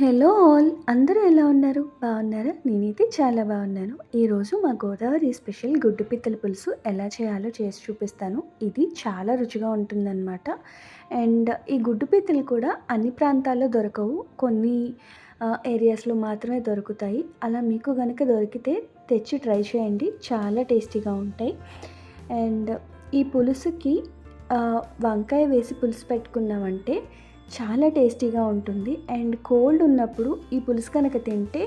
Hello all అందరూ ఎలా ఉన్నారు? బాగున్నారా? నేనైతే చాలా బాగున్నాను. ఈరోజు మా గోదావరి స్పెషల్ గుడ్డు పిత్తల పులుసు ఎలా చేయాలో చేసి చూపిస్తాను. ఇది చాలా రుచిగా ఉంటుందన్నమాట. అండ్ ఈ గుడ్డు పిత్తలు కూడా అన్ని ప్రాంతాల్లో దొరకవు. కొన్ని ఏరియాస్లో మాత్రమే దొరుకుతాయి. అలా మీకు కనుక దొరికితే తెచ్చి ట్రై చేయండి. చాలా టేస్టీగా ఉంటాయి. అండ్ ఈ పులుసుకి వంకాయ వేసి పులుసు పెట్టుకున్నామంటే చాలా టేస్టీగా ఉంటుంది. అండ్ కోల్డ్ ఉన్నప్పుడు ఈ పులుసు కనుక తింటే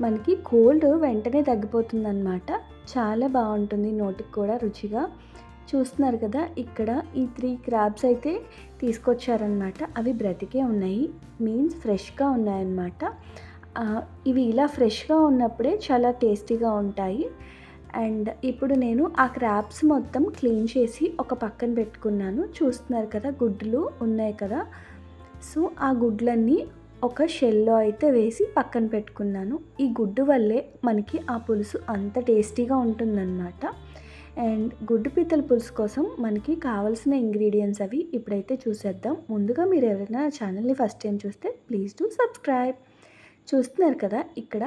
మనకి కోల్డ్ వెంటనే తగ్గిపోతుంది అనమాట చాలా బాగుంటుంది నోటికి కూడా రుచిగా. చూస్తున్నారు కదా ఇక్కడ ఈ త్రీ క్రాబ్స్ అయితే తీసుకొచ్చారనమాట అవి బ్రతికే ఉన్నాయి. మీన్స్ ఫ్రెష్గా ఉన్నాయన్నమాట. ఇవి ఇలా ఫ్రెష్గా ఉన్నప్పుడే చాలా టేస్టీగా ఉంటాయి. అండ్ ఇప్పుడు నేను ఆ క్రాబ్స్ మొత్తం క్లీన్ చేసి ఒక పక్కన పెట్టుకున్నాను. చూస్తున్నారు కదా గుడ్లు ఉన్నాయి కదా. సో ఆ గుడ్లన్నీ ఒక షెల్లో అయితే వేసి పక్కన పెట్టుకున్నాను. ఈ గుడ్డు వల్లే మనకి ఆ పులుసు అంత టేస్టీగా ఉంటుందన్నమాట. అండ్ గుడ్డు పీతల పులుసు కోసం మనకి కావాల్సిన ఇంగ్రీడియంట్స్ అవి ఇప్పుడైతే చూసేద్దాం. ముందుగా మీరు ఎవరైనా ఛానల్ని ఫస్ట్ టైం చూస్తే ప్లీజ్ టు సబ్స్క్రైబ్. చూస్తున్నారు కదా ఇక్కడ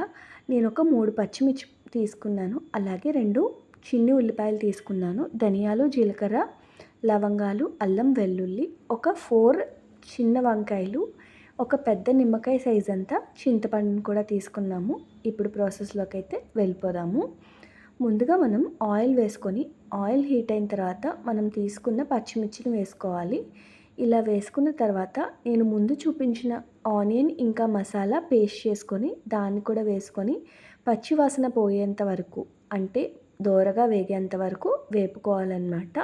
నేను ఒక మూడు పచ్చిమిర్చి తీసుకున్నాను. అలాగే రెండు చిన్ని ఉల్లిపాయలు తీసుకున్నాను. ధనియాలు జీలకర్ర లవంగాలు అల్లం వెల్లుల్లి ఒక ఫోర్ చిన్న వంకాయలు ఒక పెద్ద నిమ్మకాయ సైజ్ అంతా చింతపండును కూడా తీసుకున్నాము. ఇప్పుడు ప్రాసెస్లోకి అయితే వెళ్ళిపోదాము. ముందుగా మనం ఆయిల్ వేసుకొని ఆయిల్ హీట్ అయిన తర్వాత మనం తీసుకున్న పచ్చిమిర్చిని వేసుకోవాలి. ఇలా వేసుకున్న తర్వాత నేను ముందు చూపించిన ఆనియన్ ఇంకా మసాలా పేస్ట్ చేసుకొని దాన్ని కూడా వేసుకొని పచ్చి వాసన పోయేంత వరకు అంటే దోరగా వేగేంత వరకు వేపుకోవాలన్నమాట.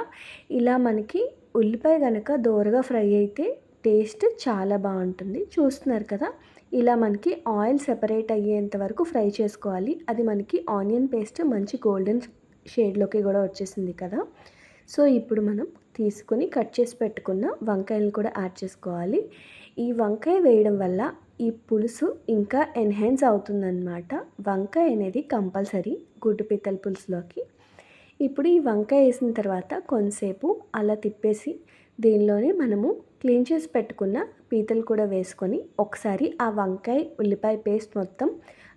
ఇలా మనకి ఉల్లిపాయ కనుక దోరగా ఫ్రై అయితే టేస్ట్ చాలా బాగుంటుంది. చూస్తున్నారు కదా? ఇలా మనకి ఆయిల్ సెపరేట్ అయ్యేంత వరకు ఫ్రై చేసుకోవాలి. అది మనకి ఆనియన్ పేస్ట్ మంచి గోల్డెన్ షేడ్లోకి కూడా వచ్చేసింది కదా? సో ఇప్పుడు మనం తీసుకొని కట్ చేసి పెట్టుకున్న వంకాయలు కూడా యాడ్ చేసుకోవాలి. ఈ వంకాయ వేయడం వల్ల ఈ పులుసు ఇంకా ఎన్హాన్స్ అవుతుందన్నమాట. వంకాయ అనేది కంపల్సరీ గుడ్డు పిత్తల పులుసులోకి. ఇప్పుడు ఈ వంకాయ వేసిన తర్వాత కొంతసేపు అలా తిప్పేసి దీనిలోనే మనము క్లీన్ చేసి పెట్టుకున్న పీతలు కూడా వేసుకొని ఒకసారి ఆ వంకాయ ఉల్లిపాయ పేస్ట్ మొత్తం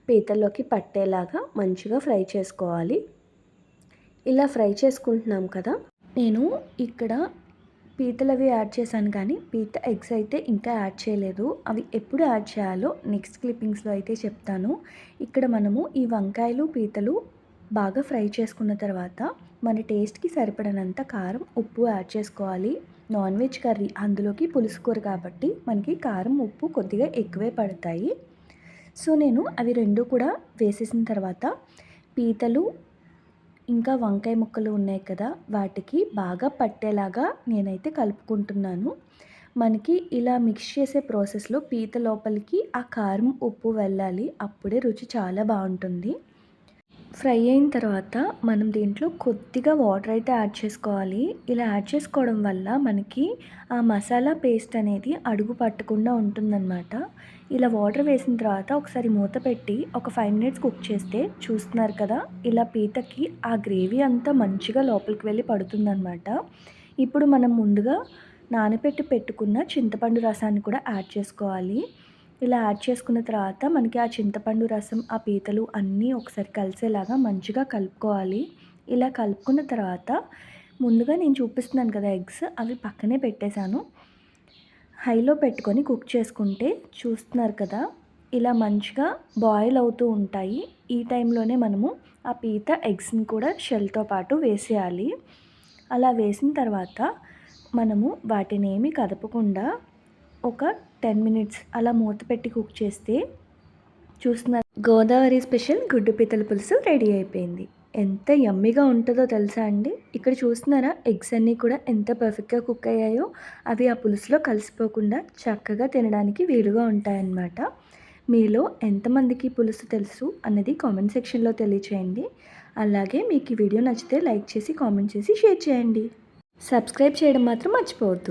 పీతల్లోకి పట్టేలాగా మంచిగా ఫ్రై చేసుకోవాలి. ఇలా ఫ్రై చేసుకుంటున్నాం కదా. నేను ఇక్కడ పీతలు యాడ్ చేశాను కానీ పీత ఎగ్స్ అయితే ఇంకా యాడ్ చేయలేదు. అవి ఎప్పుడు యాడ్ చేయాలో నెక్స్ట్ క్లిప్పింగ్స్లో అయితే చెప్తాను. ఇక్కడ మనము ఈ వంకాయలు పీతలు బాగా ఫ్రై చేసుకున్న తర్వాత మన టేస్ట్కి సరిపడినంత కారం ఉప్పు యాడ్ చేసుకోవాలి. Non veg curry. అందులోకి పులుసు కూర కాబట్టి మనకి కారం ఉప్పు కొద్దిగా ఎక్కువే పడతాయి. సో నేను అవి రెండు కూడా వేసేసిన తర్వాత పీతలు ఇంకా వంకాయ ముక్కలు ఉన్నాయి కదా వాటికి బాగా పట్టేలాగా నేనైతే కలుపుకుంటున్నాను. మనకి ఇలా మిక్స్ చేసే ప్రాసెస్లో పీత లోపలికి ఆ కారం ఉప్పు వెళ్ళాలి. అప్పుడే రుచి చాలా బాగుంటుంది. ఫ్రై అయిన తర్వాత మనం దీంట్లో కొద్దిగా వాటర్ అయితే యాడ్ చేసుకోవాలి. ఇలా యాడ్ చేసుకోవడం వల్ల మనకి ఆ మసాలా పేస్ట్ అనేది అడుగు పట్టకుండా ఉంటుందన్నమాట. ఇలా వాటర్ వేసిన తర్వాత ఒకసారి మూత పెట్టి ఒక ఫైవ్ మినిట్స్ కుక్ చేస్తే చూస్తున్నారు కదా ఇలా పీతకి ఆ గ్రేవీ అంతా మంచిగా లోపలికి వెళ్ళి పడుతుందన్నమాట. ఇప్పుడు మనం ముందుగా నానబెట్టి పెట్టుకున్న చింతపండు రసాన్ని కూడా యాడ్ చేసుకోవాలి. ఇలా యాడ్ చేసుకున్న తర్వాత మనకి ఆ చింతపండు రసం ఆ పీతలు అన్నీ ఒకసారి కలిసేలాగా మంచిగా కలుపుకోవాలి. ఇలా కలుపుకున్న తర్వాత ముందుగా నేను చూపిస్తున్నాను కదా ఎగ్స్ అవి పక్కనే పెట్టేశాను. హైలో పెట్టుకొని కుక్ చేసుకుంటే చూస్తున్నారు కదా ఇలా మంచిగా బాయిల్ అవుతూ ఉంటాయి. ఈ టైంలోనే మనము ఆ పీత ఎగ్స్ని కూడా షెల్తో పాటు వేసేయాలి. అలా వేసిన తర్వాత మనము వాటిని ఏమి కదపకుండా ఒక టెన్ మినిట్స్ అలా మూత పెట్టి కుక్ చేస్తే చూస్తున్నారు గోదావరి స్పెషల్ గుడ్డు పీతల పులుసు రెడీ అయిపోయింది. ఎంత యమ్మీగా ఉంటుందో తెలుసా అండి? ఇక్కడ చూస్తున్నారా? ఎగ్స్ అన్నీ కూడా ఎంత పర్ఫెక్ట్గా కుక్ అయ్యాయో అవి ఆ పులుసులో కలిసిపోకుండా చక్కగా తినడానికి వీలుగా ఉంటాయన్నమాట. మీలో ఎంతమందికి పులుసు తెలుసు అన్నది కామెంట్ సెక్షన్లో తెలియచేయండి. అలాగే మీకు ఈ వీడియో నచ్చితే లైక్ చేసి కామెంట్ చేసి షేర్ చేయండి. సబ్స్క్రైబ్ చేయడం మాత్రం మర్చిపోవద్దు.